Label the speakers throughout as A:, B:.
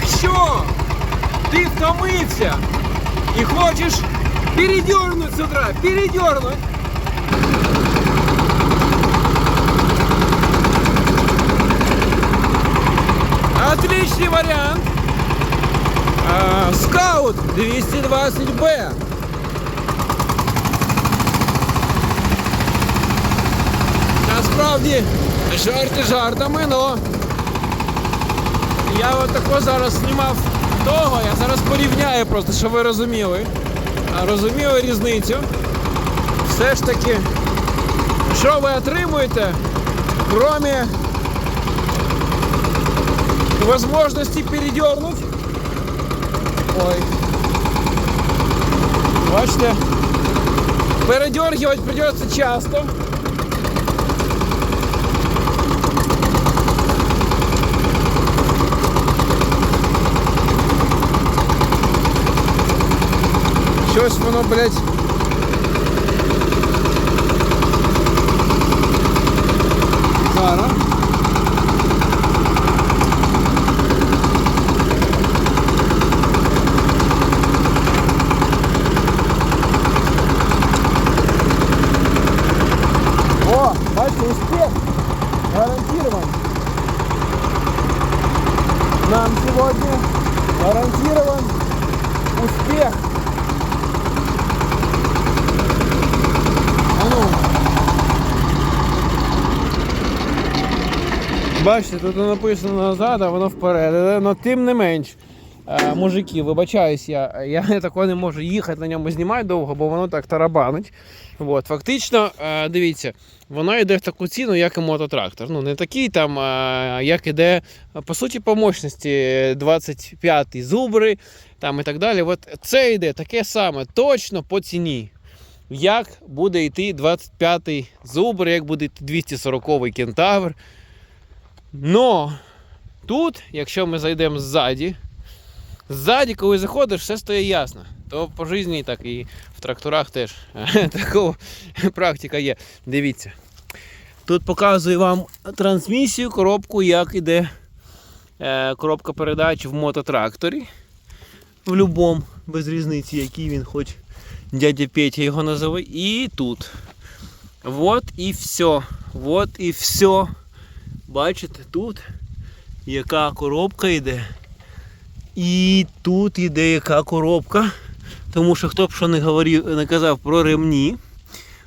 A: Якщо ти втомився і хочеш передернуть з утра, передернуть. Отличный вариант. А, Скаут 220Б. Насправді жарти жартами, но я от тако зараз знімав того, я зараз порівняю просто, щоб ви розуміли. Розуміли різницю. Все ж таки, що ви отримуєте, кроме возможности передернуть. Ой. Бачите? Передергивать придется часто. Щось воно, блядь. Зараз. О, бачите, успех гарантирован. Нам сегодня гарантирован успех. Бачите, тут написано назад, а воно вперед. Але тим не менш. е, Мужики, вибачаюсь, я, я такого не можу їхати на ньому знімати довго, бо воно так тарабанить. От, фактично, е, дивіться, воно йде в таку ціну, як і мототрактор. Ну, не такий там, е, як іде, по суті, по мощності 25-й зубри там і так далі. От це йде таке саме, точно по ціні. Як буде йти 25-й зубр, як буде йти 240-й кентавр. Но тут, якщо ми зайдемо ззаді, ззаді, коли заходиш, все стає ясно. То по житті, так і в тракторах теж такова практика є. Дивіться. Тут показую вам трансмісію, коробку, як іде е, коробка передач в мототракторі. В будь-якому, без різниці, який він хоч дядя Петя його називає. І тут. Вот і все. Вот і все. Бачите, тут яка коробка йде. І тут іде яка коробка. Тому що хто б що не говорив, не казав про ремні.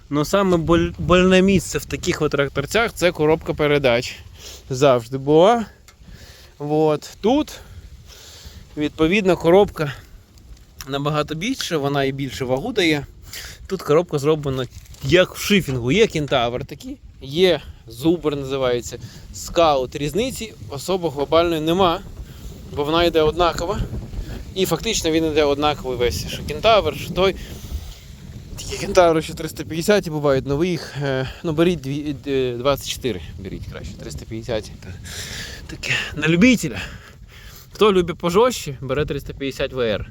A: Но саме боль, больне місце в таких от тракторцях це коробка передач. Завжди була. От. Тут, відповідно, коробка набагато більше, вона і більше вагу дає. Тут коробка зроблена як в шифінгу. Є кентавр такий, є зубр називається, скаут. Різниці особо глобальної нема, бо вона йде однакова. І фактично він йде однаковий весь. Що кентавр, що той. Такі кентаври, що 350 бувають, нові їх. е, Ну беріть е, 24, беріть краще, 350. Таке на любителя. Хто любить пожорстче, бере 350 VR.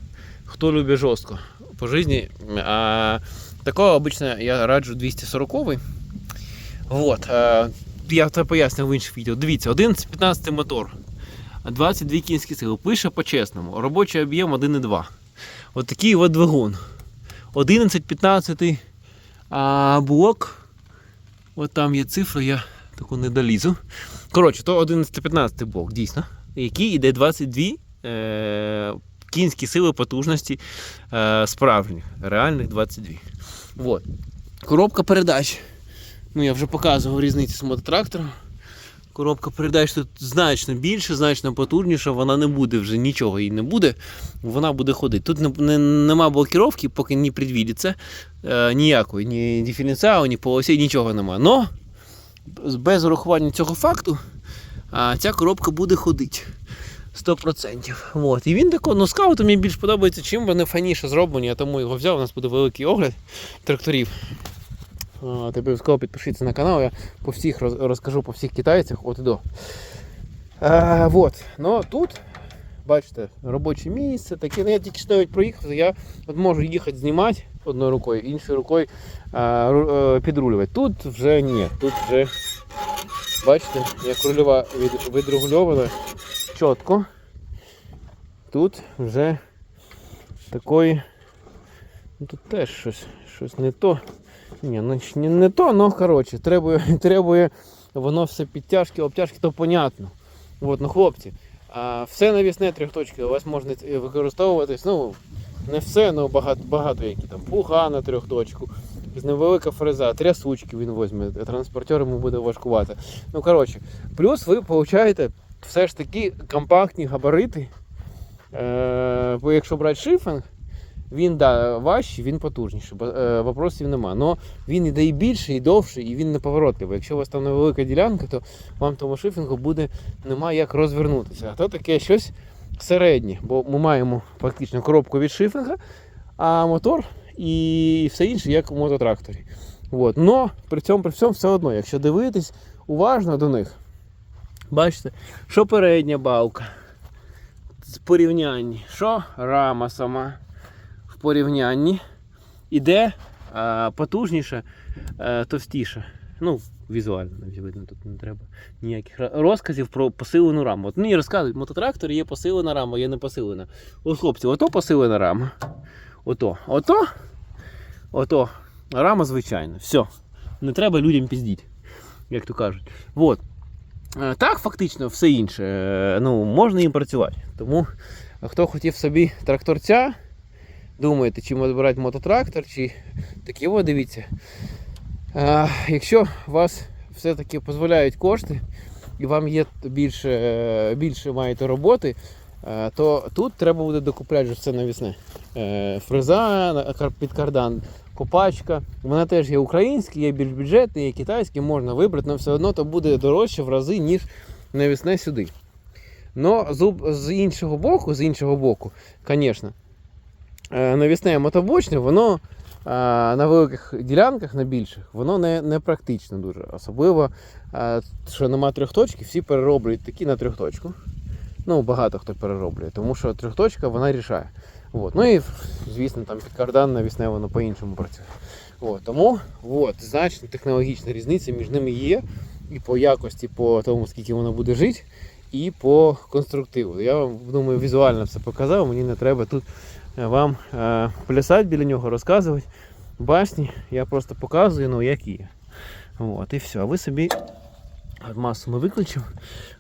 A: Хто любить жорстко по житті. А, такого обично я раджу 240 Вот. А, я це пояснив в інших відео. Дивіться, 11-15 мотор. 22 кінські сили. Пише по-чесному. Робочий об'єм 1,2. От такий от двигун. 11-15 а, блок. От там є цифра, я таку не долізу. Коротше, то 11-15 блок, дійсно. Який йде 22 е, кінські сили потужності е, справжніх, реальних 22. Вот. Коробка передач. Ну, я вже показував різницю з мототрактором. Коробка передач тут значно більше, значно потужніша, вона не буде вже нічого їй не буде, вона буде ходити. Тут не, не, нема блокіровки, поки не предвідиться е, ніякої, ні диференціалу, ні полосей, нічого нема. Но без урахування цього факту а, ця коробка буде ходити. 100%. От. І він тако, ну скауту мені більш подобається, чим вони фаніше зроблені, я тому його взяв. У нас буде великий огляд тракторів. Обов'язково підпишіться на канал, я по всіх розкажу по всіх китайцях от і до. А, вот. Ну тут, бачите, робоче місце, таке. Ну, я тільки що навіть проїхав, я от можу їхати знімати одною рукою, іншою рукою а, е, підрулювати. Тут вже ні, тут вже бачите, як рульова відрегульована чітко. тут вже такої. Ну, тут теж щось, щось не то. Ні, ну не, не то, ну коротше, требує, требує воно все підтяжки, обтяжки, то понятно. От, ну хлопці, а все навісне трьохточки у вас можна використовуватись, ну, не все, ну багато, багато які там. Пуга на трьохточку, невелика фреза, трясучки він візьме, транспортер йому буде важкувати. Ну, коротше, плюс ви получаєте все ж таки компактні габарити. Е, якщо брати шифінг, він да, важчий, він потужніший, е, вопросів нема. Но він іде і більше, і довше, і він неповоротливий. Якщо у вас там невелика ділянка, то вам тому шифінгу буде нема як розвернутися. А то таке щось середнє, бо ми маємо фактично коробку від шифінга, а мотор і все інше, як у мототракторі. От. Но при цьому при всьому все одно, якщо дивитись уважно до них, бачите, що передня балка в порівнянні, що рама сама порівнянні іде а, потужніше, а, товстіше. Ну, візуально видно, тут не треба ніяких розказів про посилену раму. От мені розказують, мототрактор є посилена рама, є не посилена. От хлопці, ото посилена рама. Ото, ото, ото. Рама звичайна. Все. Не треба людям піздіть, як то кажуть. Вот. Е, Так, фактично, все інше. е, Ну, можна їм працювати. Тому хто хотів собі тракторця, думаєте, чи брати мототрактор, чи такі, о, дивіться. Е, Якщо вас все-таки дозволяють кошти, і вам є більше, більше маєте роботи, то тут треба буде докупляти вже все навісне. Е, Фреза під кардан, копачка. Вона теж є українська, є більш бюджетні, є китайські, можна вибрати, але все одно то буде дорожче в рази, ніж навісне сюди. Но з іншого боку, з іншого боку, звісно, навісне мотобочне, воно е, на великих ділянках, на більших, воно не, не практично дуже. Особливо, е, що нема трьохточки, всі перероблюють такі на трьохточку. Ну, багато хто перероблює, тому що трьохточка вона рішає. От. Ну і, звісно, там під кардан навісне воно по-іншому працює. От. Тому от, значна технологічна різниця між ними є. І по якості, по тому, скільки воно буде жити, і по конструктиву. Я вам думаю, візуально все показав. Мені не треба тут е, вам е, плясати біля нього, розказувати. Башні, я просто показую, ну, які є. От, і все. А ви собі масу ми виключимо.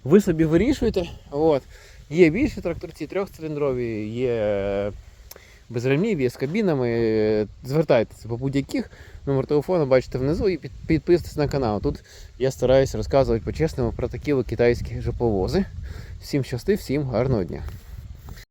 A: Ви собі вирішуєте. От. Є більші тракторці, трьохциліндрові, є без ремнів, є з кабінами. Звертайтеся по будь-яких. Номер телефону бачите внизу і підписуйтесь на канал. Тут я стараюся розказувати по-чесному про такі китайські жоповози. Всім щасти, всім гарного дня.